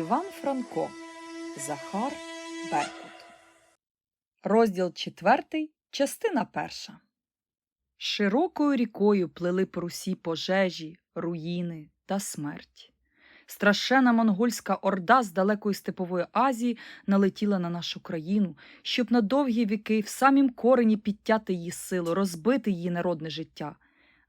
Іван Франко Захар Беркут. Розділ четвертий, частина перша. Широкою рікою плели по Русі пожежі, руїни та смерть. Страшена монгольська орда з далекої степової Азії налетіла на нашу країну, щоб на довгі віки в самім корені підтяти її силу, розбити її народне життя.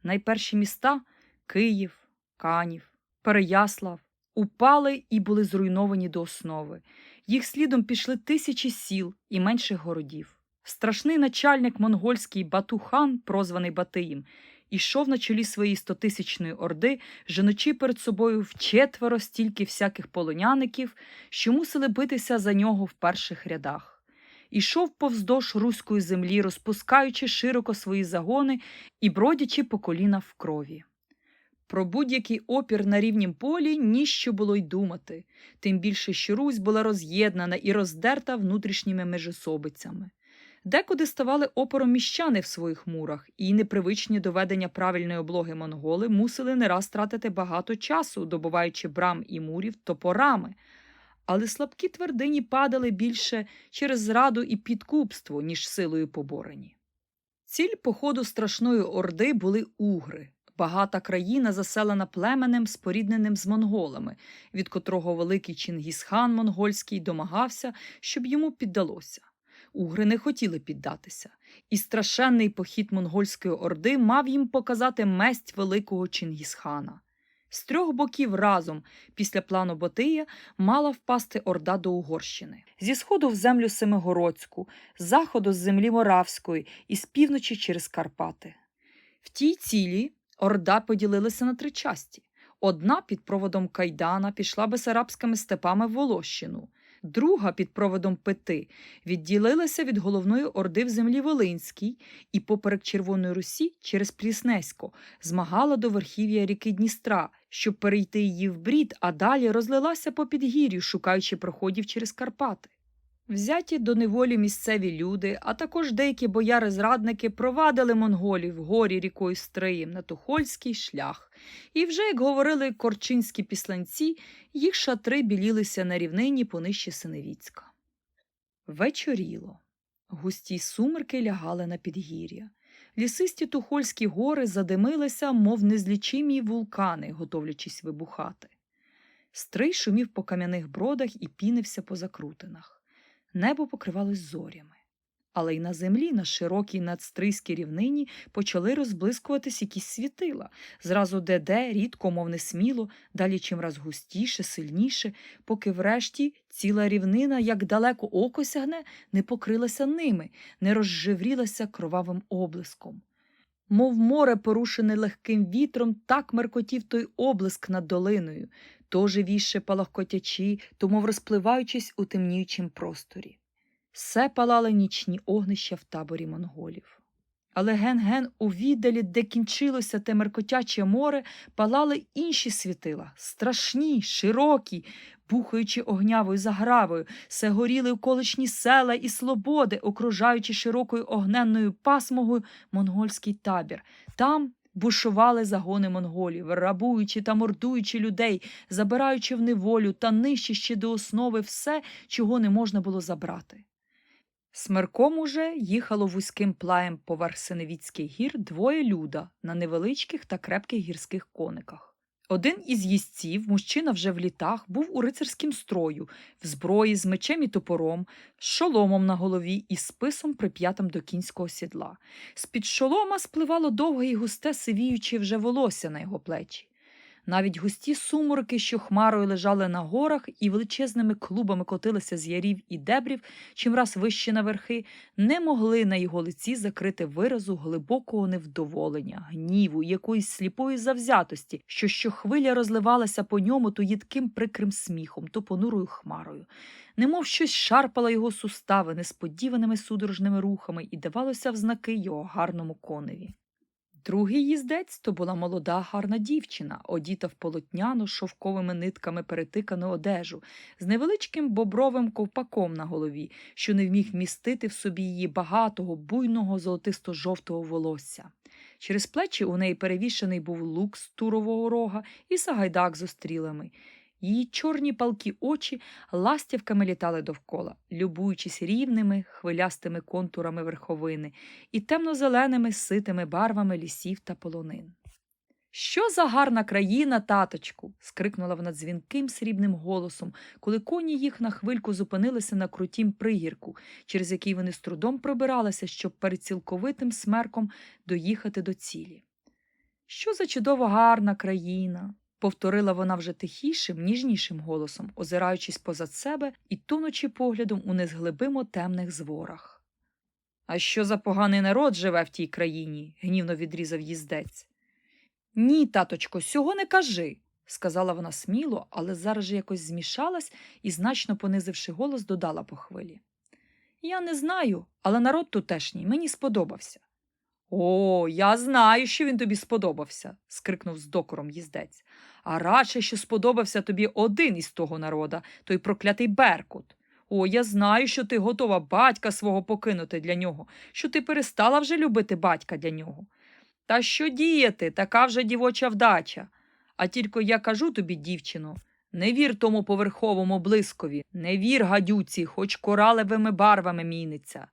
Найперші міста Київ, Канів, Переяслав, упали і були зруйновані до основи. Їх слідом пішли тисячі сіл і менших городів. Страшний начальник монгольський Батухан, прозваний Батиєм, ішов на чолі своєї стотисячної орди, женучи перед собою вчетверо стільки всяких полоняників, що мусили битися за нього в перших рядах. Ішов повздовж руської землі, розпускаючи широко свої загони і бродячи по коліна в крові. Про будь-який опір на рівнім полі ніщо було й думати, тим більше, що Русь була роз'єднана і роздерта внутрішніми межособицями. Декуди ставали опором міщани в своїх мурах, і непривичні до ведення правильної облоги монголи мусили не раз тратити багато часу, добуваючи брам і мурів топорами. Але слабкі твердині падали більше через зраду і підкупство, ніж силою поборені. Ціль походу страшної орди були угри, багата країна, заселена племенем, спорідненим з монголами, від котрого великий Чингісхан монгольський домагався, щоб йому піддалося. Угри не хотіли піддатися, і страшенний похід монгольської орди мав їм показати месть великого Чингісхана. З трьох боків разом, після плану Ботия, мала впасти орда до Угорщини. Зі сходу в землю Семигородську, з заходу з землі Моравської і з півночі через Карпати. В тій цілі орда поділилася на три часті. Одна під проводом Кайдана пішла бесарабськими степами в Волощину, друга під проводом Пети відділилася від головної орди в землі Волинській і поперек Червоної Русі через Пліснесько змагала до верхів'я ріки Дністра, щоб перейти її в брід, а далі розлилася по підгір'ю, шукаючи проходів через Карпати. Взяті до неволі місцеві люди, а також деякі бояри-зрадники провадили монголів горі рікою Стриєм на Тухольський шлях. І вже, як говорили корчинські післанці, їх шатри білілися на рівнині понижче Синевіцька. Вечоріло. Густі сумерки лягали на підгір'я. Лісисті тухольські гори задимилися, мов незлічимі вулкани, готовлячись вибухати. Стрий шумів по кам'яних бродах і пінився по закрутинах. Небо покривалось зорями. Але й на землі, на широкій надстрийській рівнині, почали розблискуватись якісь світила, зразу де-де, рідко, мов не сміло, далі чимраз густіше, сильніше, поки врешті ціла рівнина, як далеко око сягне, не покрилася ними, не розжеврілася кровавим облиском. Мов море, порушене легким вітром, так меркотів той облиск над долиною, то живіше палахкотячи, то мов розпливаючись у темніючім просторі. Все палали нічні огнища в таборі монголів. Але ген-ген у віддалі, де кінчилося те меркотяче море, палали інші світила, страшні, широкі, бухаючи огнявою загравою, се горіли околишні села і слободи, окружаючи широкою огненною пасмогою монгольський табір. Там бушували загони монголів, рабуючи та мордуючи людей, забираючи в неволю та нищачи до основи все, чого не можна було забрати. Смерком уже їхало вузьким плаєм поверх Синевіцьких гір двоє люда на невеличких та крепких гірських кониках. Один із їстців, мужчина вже в літах, був у рицарськім строю, в зброї з мечем і топором, з шоломом на голові і списом прип'ятим до кінського сідла. З-під шолома спливало довге і густе сивіюче вже волосся на його плечі. Навіть густі суморки, що хмарою лежали на горах і величезними клубами котилися з ярів і дебрів, чимраз вище на верхи, не могли на його лиці закрити виразу глибокого невдоволення, гніву, якоїсь сліпої завзятості, що щохвиля розливалася по ньому то їдким прикрим сміхом, то понурою хмарою. Немов щось шарпало його сустави несподіваними судорожними рухами і давалося в знаки його гарному коневі. Другий їздець то була молода гарна дівчина, одіта в полотняну шовковими нитками перетикану одежу, з невеличким бобровим ковпаком на голові, що не вміг містити в собі її багатого, буйного золотисто-жовтого волосся. Через плечі у неї перевішений був лук з турового рога і сагайдак з острілами. Її чорні палкі очі ластівками літали довкола, любуючись рівними хвилястими контурами верховини і темно-зеленими ситими барвами лісів та полонин. Що за гарна країна, таточку. скрикнула вона дзвінким срібним голосом, коли коні їх на хвильку зупинилися на крутім пригірку, через який вони з трудом пробиралися, щоб перед цілковитим смерком доїхати до цілі. Що за чудово гарна країна, повторила вона вже тихішим, ніжнішим голосом, озираючись позад себе і тонучи поглядом у незглибимо темних зворах. А що за поганий народ живе в тій країні? гнівно відрізав їздець. Ні, таточко, сього не кажи, сказала вона сміло, але зараз же якось змішалась і, значно понизивши голос, додала по хвилі. Я не знаю, але народ тутешній мені сподобався. О, я знаю, що він тобі сподобався, скрикнув з докором їздець. А радше, що сподобався тобі один із того народа, той проклятий Беркут. О, я знаю, що ти готова батька свого покинути для нього, що ти перестала вже любити батька для нього. Та що діяти, така вже дівоча вдача. А тільки я кажу тобі, дівчино, не вір тому поверховому блискові, не вір гадюці, хоч коралевими барвами міниться.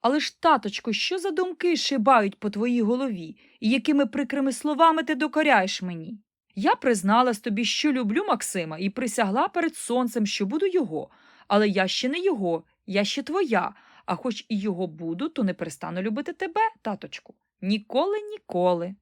Але ж, таточко, що за думки шибають по твоїй голові, і якими прикрими словами ти докоряєш мені? Я призналась тобі, що люблю Максима, і присягла перед сонцем, що буду його, але я ще не його, я ще твоя, а хоч і його буду, то не перестану любити тебе, таточку. Ніколи, ніколи.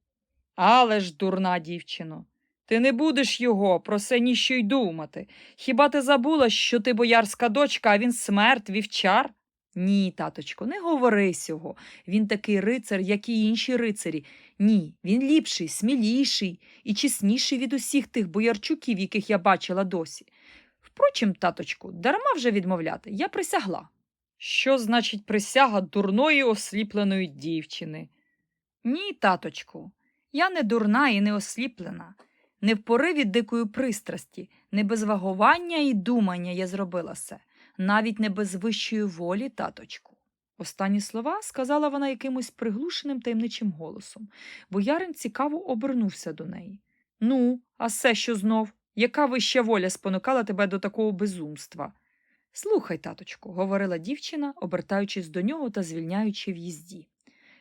Але ж, дурна дівчино, ти не будеш його про це ніщо й думати. Хіба ти забула, що ти боярська дочка, а він смерть, вівчар? Ні, таточко, не говори сього. Він такий рицар, як і інші рицарі. Ні, він ліпший, сміліший і чесніший від усіх тих боярчуків, яких я бачила досі. Впрочем, таточку, дарма вже відмовляти, я присягла. Що значить присяга дурної осліпленої дівчини? Ні, таточку, я не дурна і не осліплена. Не в пориві дикої пристрасті, не без вагування і думання я зробила це, навіть не без вищої волі, таточку. Останні слова сказала вона якимось приглушеним таємничим голосом. Боярин цікаво обернувся до неї. Ну, а все що знов? Яка вища воля спонукала тебе до такого безумства? Слухай, таточку, говорила дівчина, обертаючись до нього та звільняючи в їзді.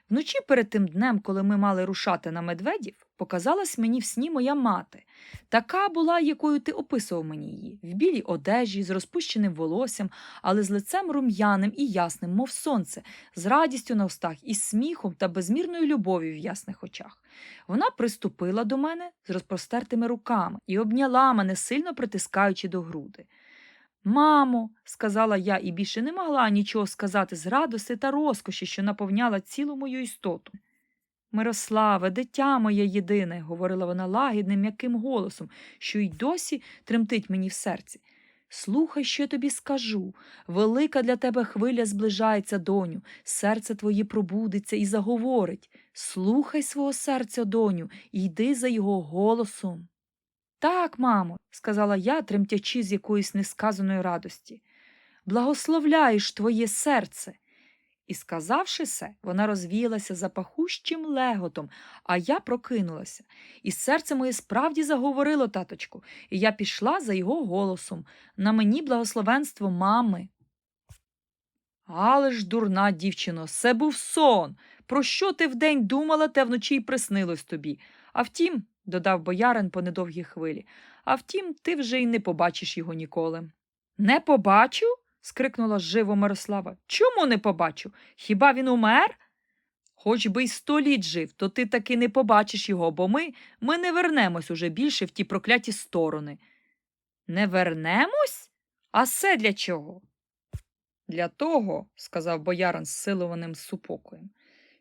Вночі перед тим днем, коли ми мали рушати на медведів, показалась мені в сні моя мати. Така була, якою ти описував мені її, в білій одежі, з розпущеним волоссям, але з лицем рум'яним і ясним, мов сонце, з радістю на устах, із сміхом та безмірною любов'ю в ясних очах. Вона приступила до мене з розпростертими руками і обняла мене, сильно притискаючи до груди. Мамо, сказала я і більше не могла нічого сказати з радости та розкоші, що наповняла цілу мою істоту. Мирославе, дитя моє єдине, говорила вона лагідним м'яким голосом, що й досі тремтить мені в серці. Слухай, що я тобі скажу. Велика для тебе хвиля зближається, доню, серце твоє пробудеться і заговорить. Слухай свого серця, доню, і йди за його голосом. Так, мамо, сказала я, тремтячи з якоїсь несказаної радості. Благословляєш твоє серце. І, сказавши це, вона розвіялася запахущим леготом, а я прокинулася. І серце моє справді заговорило, таточку, і я пішла за його голосом. На мені благословенство мами. Але ж, дурна дівчино, це був сон. Про що ти вдень думала, те вночі й приснилось тобі. А втім, додав боярин по недовгій хвилі, а втім, ти вже й не побачиш його ніколи. Не побачу? Скрикнула живо Мирослава. Чому не побачу? Хіба він умер? Хоч би й сто літ жив, то ти таки не побачиш його, бо ми, ми не вернемось уже більше в ті прокляті сторони. Не вернемось? А це для чого? Для того, сказав боярин з силованим супокоєм,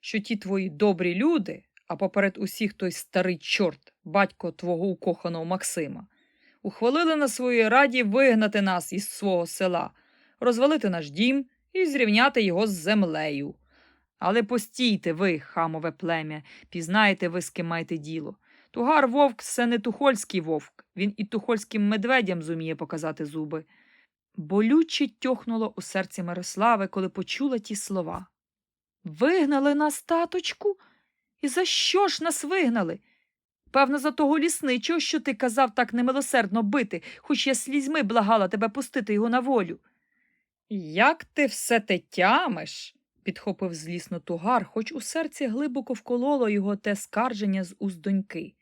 що ті твої добрі люди, а поперед усіх той старий чорт, батько твого укоханого Максима, ухвалили на своїй раді вигнати нас із свого села, розвалити наш дім і зрівняти його з землею. Але постійте ви, хамове плем'я, пізнаєте ви, з ким маєте діло. Тугар вовк це не тухольський вовк, він і тухольським медведям зуміє показати зуби. Болюче тьохнуло у серці Мирослави, коли почула ті слова. Вигнали нас, таточку? І за що ж нас вигнали? Певно, за того лісничого, що ти казав так немилосердно бити, хоч я слізьми благала тебе пустити його на волю. Як ти все те тямиш? підхопив злісно тугар, хоч у серці глибоко вкололо його те скарження з уст доньки.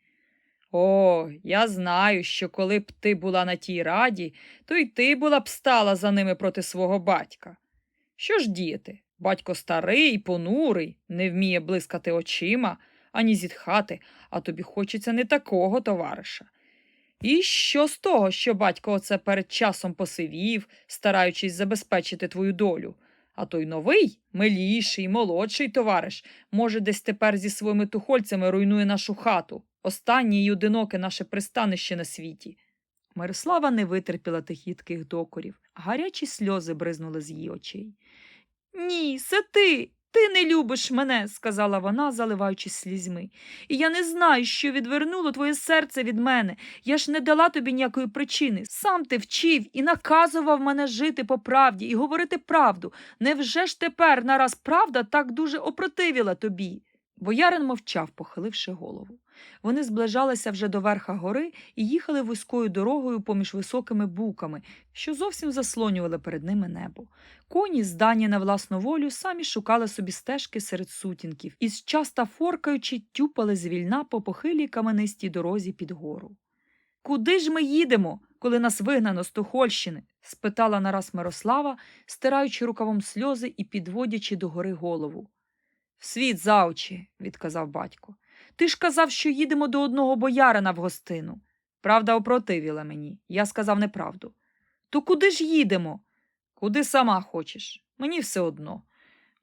О, я знаю, що коли б ти була на тій раді, то й ти була б стала за ними проти свого батька. Що ж діяти? Батько старий, понурий, не вміє блискати очима, ані зітхати, а тобі хочеться не такого товариша. І що з того, що батько оце перед часом посивів, стараючись забезпечити твою долю? А той новий, миліший, молодший товариш, може, десь тепер зі своїми тухольцями руйнує нашу хату, останнє й одиноке наше пристанище на світі. Мирослава не витерпіла тих їдких докорів, гарячі сльози бризнули з її очей. Ні, це ти. Ти не любиш мене, сказала вона, заливаючись слізьми. І я не знаю, що відвернуло твоє серце від мене. Я ж не дала тобі ніякої причини. Сам ти вчив і наказував мене жити по правді і говорити правду. Невже ж тепер нараз правда так дуже опротивіла тобі? Боярин мовчав, похиливши голову. Вони зближалися вже до верха гори і їхали вузькою дорогою поміж високими буками, що зовсім заслонювали перед ними небо. Коні, здані на власну волю, самі шукали собі стежки серед сутінків і часто форкаючи, тюпали звільна по похилій каменистій дорозі під гору. Куди ж ми їдемо, коли нас вигнано з Тухольщини? спитала нараз Мирослава, стираючи рукавом сльози і підводячи до гори голову. В світ за очі, відказав батько. Ти ж казав, що їдемо до одного боярина в гостину. Правда опротивіла мені. Я сказав неправду. То куди ж їдемо? Куди сама хочеш. Мені все одно.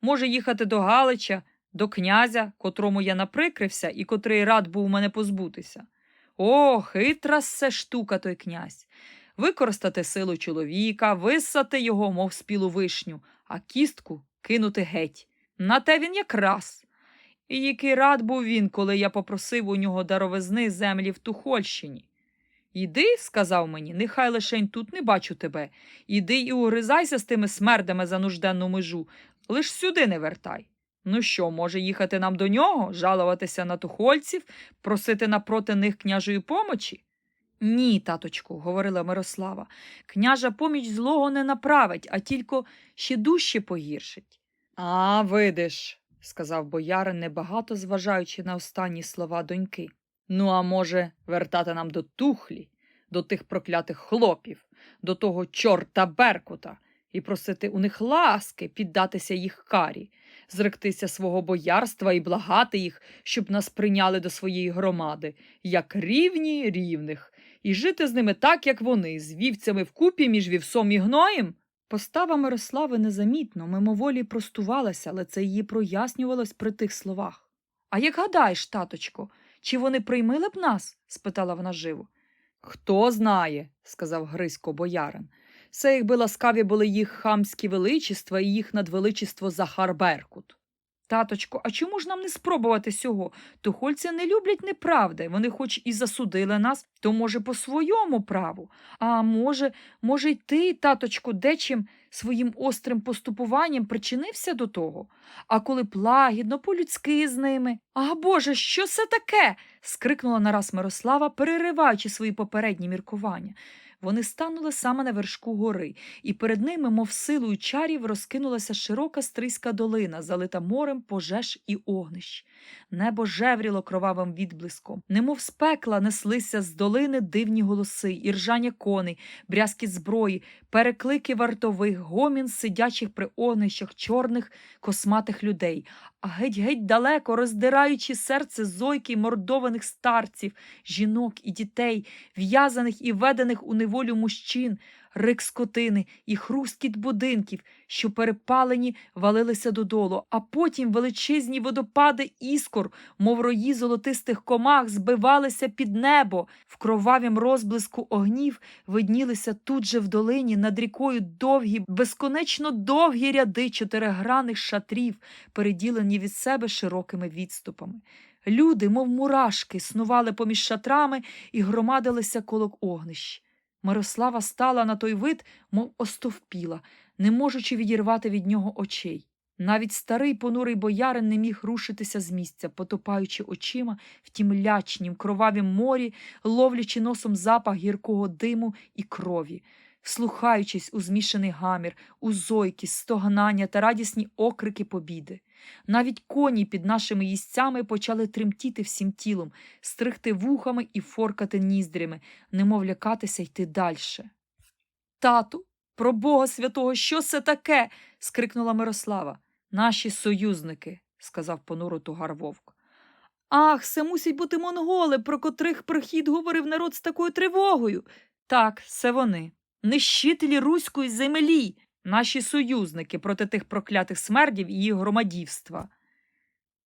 Може їхати до Галича, до князя, котрому я наприкрився і котрий рад був мене позбутися. О, хитра се штука той князь. Використати силу чоловіка, висати його, мов спілу вишню, а кістку кинути геть. На те він якраз. І який рад був він, коли я попросив у нього даровизни землі в Тухольщині. Іди, сказав мені, нехай лишень тут не бачу тебе. Іди і угризайся з тими смердами за нужденну межу, лиш сюди не вертай. Ну що, може їхати нам до нього, жалуватися на тухольців, просити напроти них княжої помочі? Ні, таточку, говорила Мирослава, княжа поміч злого не направить, а тільки ще дужче погіршить. А, видиш, сказав боярин, небагато зважаючи на останні слова доньки. Ну, а може, вертати нам до тухлі, до тих проклятих хлопів, до того чорта Беркута, і просити у них ласки, піддатися їх карі, зректися свого боярства і благати їх, щоб нас прийняли до своєї громади, як рівні рівних, і жити з ними так, як вони, з вівцями вкупі між вівсом і гноєм? Постава Мирослави незамітно, мимоволі простувалася, але це її прояснювалось при тих словах. А як гадаєш, таточко, чи вони приймили б нас? спитала вона живо. Хто знає, сказав Грисько боярин. Це якби ласкаві були їх хамські величества і їх надвеличество Захар Беркут. Таточко, а чому ж нам не спробувати сього? Тухольці не люблять неправди. Вони хоч і засудили нас, то, може, по своєму праву. А може, може, й ти, таточко, дечим своїм острим поступуванням причинився до того? А коли б лагідно, по-людськи з ними. А Боже, що це таке? скрикнула нараз Мирослава, перериваючи свої попередні міркування. Вони станули саме на вершку гори, і перед ними, мов силою чарів, розкинулася широка стрийська долина, залита морем пожеж і огнищ. Небо жевріло кровавим відблиском, немов з пекла неслися з долини дивні голоси, іржання коней, брязкіт зброї, переклики вартових, гомін сидячих при огнищах чорних косматих людей, а геть-геть далеко, роздираючи серце зойки мордованих старців, жінок і дітей, в'язаних і ведених у неволю мужчин, рик скотини і хрускіт будинків, що перепалені валилися додолу, а потім величезні водопади іскор, мов рої золотистих комах, збивалися під небо. В кровавім розблиску огнів виднілися тут же в долині над рікою довгі, безконечно довгі ряди чотириграних шатрів, переділені від себе широкими відступами. Люди, мов мурашки, снували поміж шатрами і громадилися коло огнищ. Мирослава стала на той вид, мов остовпіла, не можучи відірвати від нього очей. Навіть старий понурий боярин не міг рушитися з місця, потопаючи очима в тім лячнім кровавім морі, ловлячи носом запах гіркого диму і крові, вслухаючись у змішаний гамір, у зойки, стогнання та радісні окрики побіди. Навіть коні під нашими їстцями почали тремтіти всім тілом, стригти вухами і форкати ніздрями, немов лякатися йти дальше. Тату, про Бога святого, що це таке? скрикнула Мирослава. Наші союзники, сказав понуро тугар вовк. Ах, це мусять бути монголи, про котрих прихід говорив народ з такою тривогою. Так, це вони. Нищителі руської землі, наші союзники проти тих проклятих смердів і їх громадівства.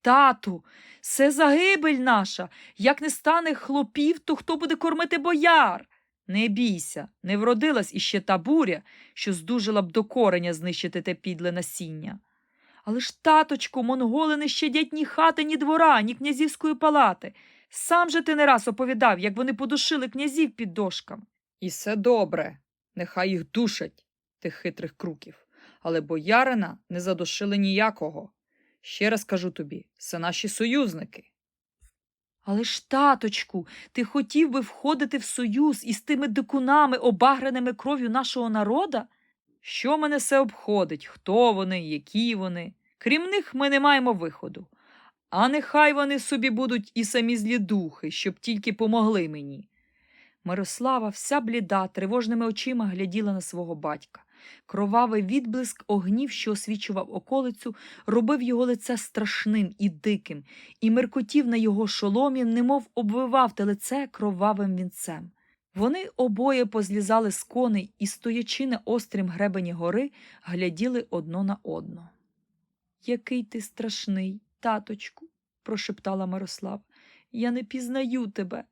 Тату, це загибель наша. Як не стане хлопів, то хто буде кормити бояр? Не бійся, не вродилась іще та буря, що здужила б до кореня знищити те підле насіння. Але ж, таточку, монголи не щадять ні хати, ні двора, ні князівської палати. Сам же ти не раз оповідав, як вони подушили князів під дошками. І все добре, нехай їх душать, тих хитрих круків. Але боярина не задушили ніякого. Ще раз кажу тобі, це наші союзники. Але ж, таточку, ти хотів би входити в союз із тими дикунами, обагреними кров'ю нашого народа? Що мене все обходить? Хто вони, які вони? Крім них ми не маємо виходу. А нехай вони собі будуть і самі злі духи, щоб тільки помогли мені. Мирослава, вся бліда, тривожними очима гляділа на свого батька. Кровавий відблиск огнів, що освічував околицю, робив його лице страшним і диким, і меркотів на його шоломі, немов обвивав те лице кровавим вінцем. Вони обоє позлізали з коней і, стоячи на острім гребені гори, гляділи одно на одно. Який ти страшний, таточку, прошептала Мирослава. Я не пізнаю тебе.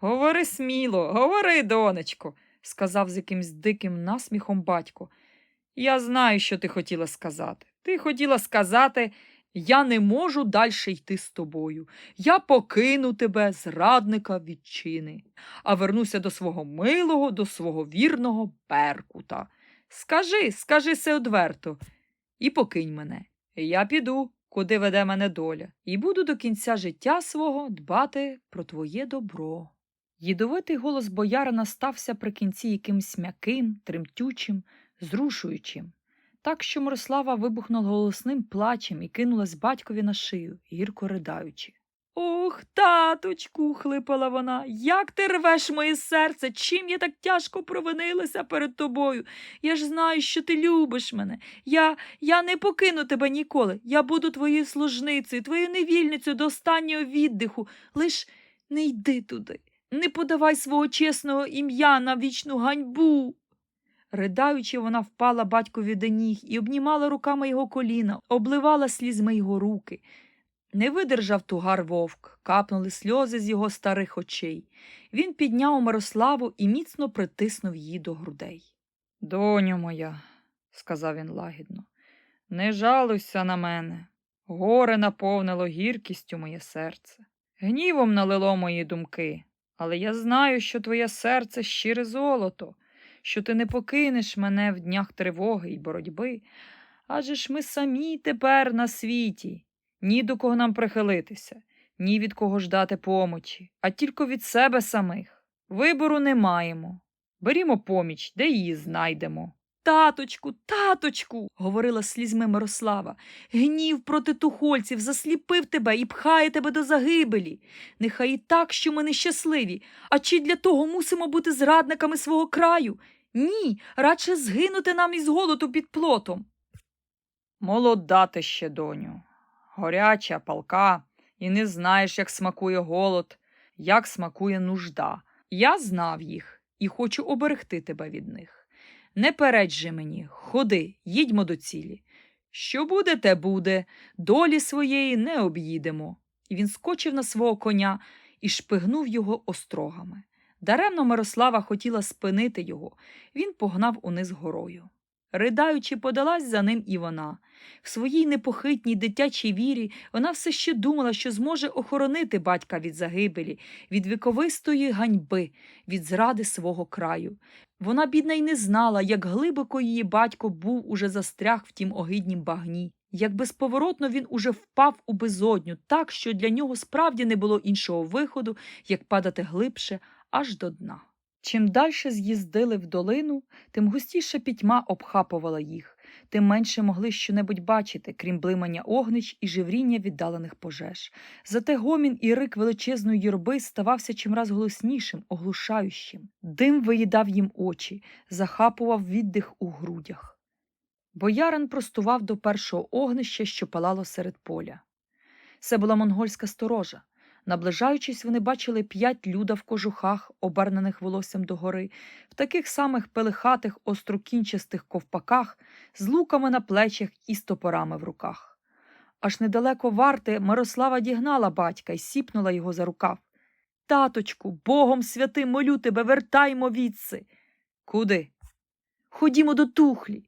Говори сміло, говори, донечко, сказав з якимсь диким насміхом батько. Я знаю, що ти хотіла сказати. Ти хотіла сказати, я не можу далі йти з тобою. Я покину тебе, зрадника вітчини, а вернуся до свого милого, до свого вірного Беркута. Скажи, скажи се одверто, і покинь мене. Я піду, куди веде мене доля, і буду до кінця життя свого дбати про твоє добро. Їдовитий голос боярина стався при кінці якимсь м'яким, тремтючим, зрушуючим. Так що Мирослава вибухнула голосним плачем і кинулась батькові на шию, гірко riдаючи. Ох, таточку, хлипала вона, як ти рвеш моє серце, чим я так тяжко провинилася перед тобою. Я ж знаю, що ти любиш мене. Я, я не покину тебе ніколи. Я буду твоєю служницею, твоєю невільницею до останнього віддиху. Лиш не йди туди, не подавай свого чесного ім'я на вічну ганьбу. Ридаючи, вона впала батькові до ніг і обнімала руками його коліна, обливала слізьми його руки. Не видержав тугар вовк, капнули сльози з його старих очей. Він підняв Мирославу і міцно притиснув її до грудей. Доню моя, сказав він лагідно, не жалуйся на мене. Горе наповнило гіркістю моє серце. Гнівом налило мої думки, але я знаю, що твоє серце щире золото, що ти не покинеш мене в днях тривоги й боротьби. Адже ж ми самі тепер на світі. Ні до кого нам прихилитися, ні від кого ждати помочі, а тільки від себе самих. Вибору не маємо. Берімо поміч, де її знайдемо. Таточку, таточку, говорила слізьми Мирослава, гнів проти тухольців засліпив тебе і пхає тебе до загибелі. Нехай і так, що ми нещасливі, а чи для того мусимо бути зрадниками свого краю? Ні, радше згинути нам із голоду під плотом. Молода ти ще, доню, горяча, палка, і не знаєш, як смакує голод, як смакує нужда. Я знав їх і хочу оберегти тебе від них. Не переджи мені, ходи, їдьмо до цілі. Що буде, те буде, долі своєї не об'їдемо. І він скочив на свого коня і шпигнув його острогами. Даремно Мирослава хотіла спинити його, він погнав униз горою. Ридаючи, подалась за ним і вона. В своїй непохитній дитячій вірі вона все ще думала, що зможе охоронити батька від загибелі, від віковистої ганьби, від зради свого краю. Вона, бідна, й не знала, як глибоко її батько був уже застряг в тім огиднім багні, як безповоротно він уже впав у безодню, так що для нього справді не було іншого виходу, як падати глибше аж до дна. Чим дальше з'їздили в долину, тим густіша пітьма обхапувала їх, тим менше могли щонебудь бачити, крім блимання огнич і живріння віддалених пожеж. Зате гомін і рик величезної юрби ставався чимраз голоснішим, оглушаючим. Дим виїдав їм очі, захапував віддих у грудях. Боярин простував до першого огнища, що палало серед поля. Це була монгольська сторожа. Наближаючись, вони бачили п'ять люда в кожухах, обернених волоссям догори, в таких самих пелихатих острокінчастих ковпаках, з луками на плечах і з топорами в руках. Аж недалеко варти Мирослава дігнала батька і сіпнула його за рукав. Таточку, Богом святим молю тебе, вертаймо відси. Куди? Ходімо до тухлі.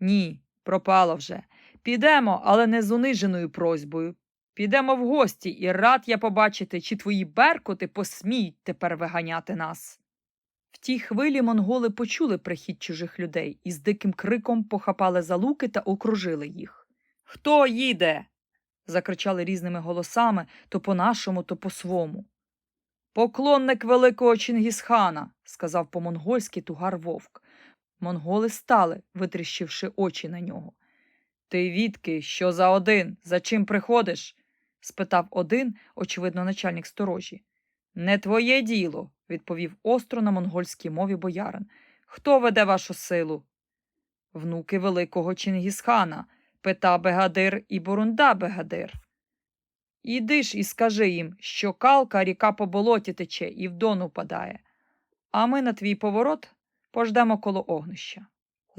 Ні, пропало вже. Підемо, але не з униженою просьбою. Підемо в гості, і рад я побачити, чи твої беркоти посміють тепер виганяти нас. В тій хвилі монголи почули прихід чужих людей і з диким криком похапали за луки та окружили їх. Хто їде? закричали різними голосами то по-нашому, то по-свому. Поклонник великого Чингісхана, сказав по-монгольськи тугар вовк. Монголи стали, витріщивши очі на нього. Ти відки, що за один? За чим приходиш? Спитав один, очевидно, начальник сторожі. Не твоє діло, відповів остро на монгольській мові боярин. Хто веде вашу силу? Внуки великого Чингісхана, Пета Бегадир і Бурунда Бегадир. Іди ж і скажи їм, що калка ріка по болоті тече і в дону падає, а ми на твій поворот пождемо коло огнища.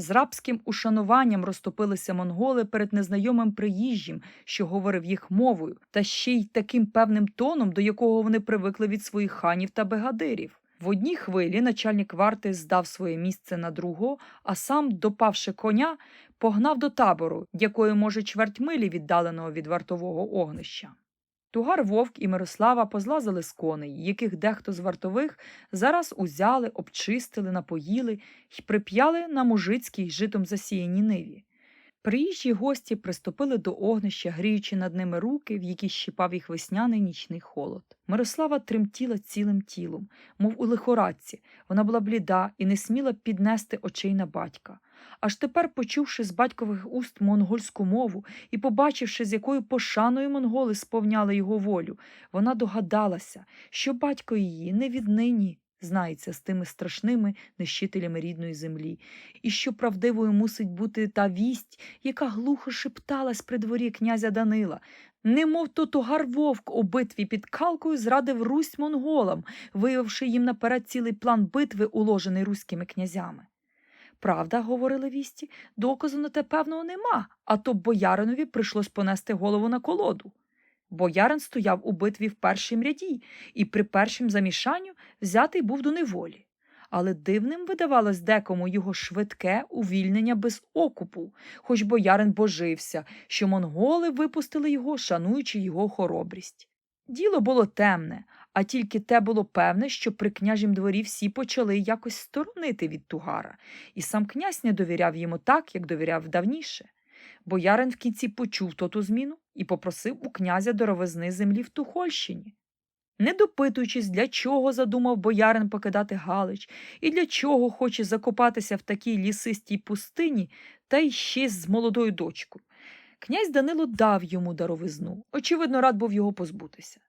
З рабським ушануванням розтопилися монголи перед незнайомим приїжджим, що говорив їх мовою, та ще й таким певним тоном, до якого вони привикли від своїх ханів та бегадирів. В одній хвилі начальник варти здав своє місце на другого, а сам, допавши коня, погнав до табору, якої, може, чверть милі віддаленого від вартового огнища. Тугар Вовк і Мирослава позлазили з коней, яких дехто з вартових зараз узяли, обчистили, напоїли й прип'яли на мужицькій житом засіяній ниві. Приїжджі гості приступили до огнища, гріючи над ними руки, в які щипав їх весняний нічний холод. Мирослава тремтіла цілим тілом, мов у лихорадці. Вона була бліда і не сміла піднести очей на батька. Аж тепер, почувши з батькових уст монгольську мову і побачивши, з якою пошаною монголи сповняли його волю, вона догадалася, що батько її не віднині знається з тими страшними нищителями рідної землі, і що правдивою мусить бути та вість, яка глухо шепталась при дворі князя Данила. Немов то тогар вовк у битві під калкою зрадив Русь монголам, виявивши їм наперед цілий план битви, уложений руськими князями. Правда, говорили вісті, доказу на те певного нема, а то бояринові прийшлось понести голову на колоду. Боярин стояв у битві в першім ряді і при першім замішанню взятий був до неволі. Але дивним видавалось декому його швидке увільнення без окупу, хоч боярин божився, що монголи випустили його, шануючи його хоробрість. Діло було темне, а тільки те було певне, що при княжім дворі всі почали якось сторонити від тугара, і сам князь не довіряв йому так, як довіряв давніше. Боярин в кінці почув тоту зміну і попросив у князя дороговизни землі в Тухольщині. Не допитуючись, для чого задумав боярин покидати Галич і для чого хоче закопатися в такій лісистій пустині, та й ще з молодою дочкою. Князь Данило дав йому даровизну, очевидно, рад був його позбутися.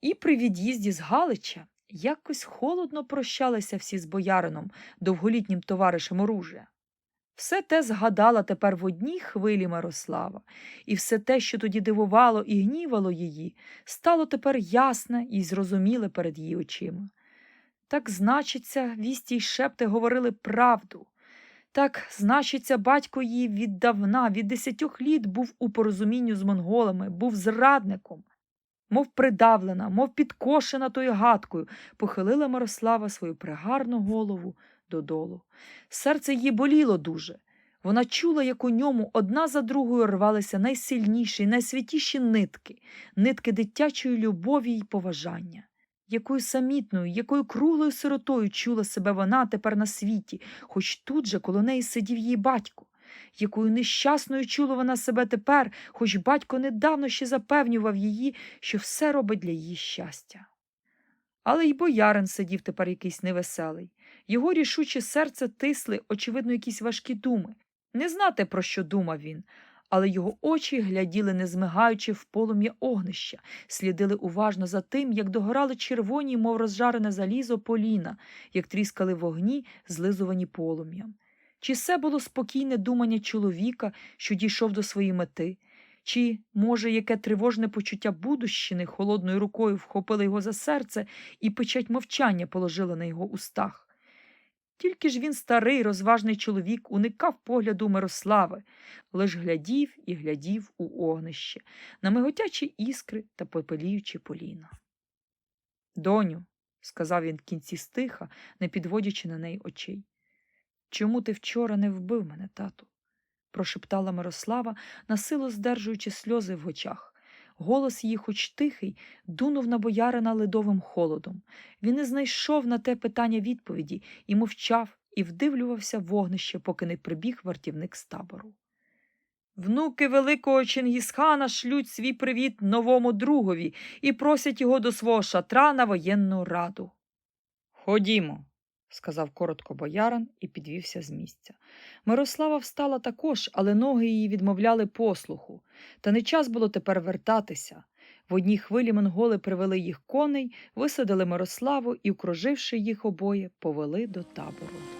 І при від'їзді з Галича якось холодно прощалися всі з боярином, довголітнім товаришем оружия. Все те згадала тепер в одній хвилі Мирослава, і все те, що тоді дивувало і гнівало її, стало тепер ясне і зрозуміле перед її очима. Так, значиться, вісті й шепти говорили правду. Так, значиться, батько її віддавна, від десятьох літ був у порозумінню з монголами, був зрадником. Мов придавлена, мов підкошена тою гадкою, похилила Мирослава свою пригарну голову додолу. Серце її боліло дуже. Вона чула, як у ньому одна за другою рвалися найсильніші, найсвятіші нитки, нитки дитячої любові й поважання. Якою самітною, якою круглою сиротою чула себе вона тепер на світі, хоч тут же коло неї сидів її батько. Якою нещасною чула вона себе тепер, хоч батько недавно ще запевнював її, що все робить для її щастя. Але й боярин сидів тепер якийсь невеселий. Його рішуче серце тисли, очевидно, якісь важкі думи. Не знати, про що думав він, але його очі гляділи, не змигаючи в полум'я огнища, слідили уважно за тим, як догорали червоні, мов розжарене залізо поліна, як тріскали вогні, злизувані полум'ям. Чи все було спокійне думання чоловіка, що дійшов до своєї мети? Чи, може, яке тривожне почуття будущини холодною рукою вхопило його за серце і печать мовчання положила на його устах? Тільки ж він старий, розважний чоловік, уникав погляду Мирослави, лиш глядів і глядів у огнище, на миготячі іскри та попеліючі поліна. Доню, сказав він в кінці стиха, не підводячи на неї очей. Чому ти вчора не вбив мене, тату? прошептала Мирослава, насилу здержуючи сльози в очах. Голос її, хоч тихий, дунув на боярина ледовим холодом. Він не знайшов на те питання відповіді і мовчав, і вдивлювався вогнище, поки не прибіг вартівник з табору. Внуки великого Чингісхана шлють свій привіт новому другові і просять його до свого шатра на воєнну раду. Ходімо, сказав коротко боярин і підвівся з місця. Мирослава встала також, але ноги її відмовляли послуху. Та не час було тепер вертатися. В одній хвилі монголи привели їх коней, висадили Мирославу і, окруживши їх обоє, повели до табору.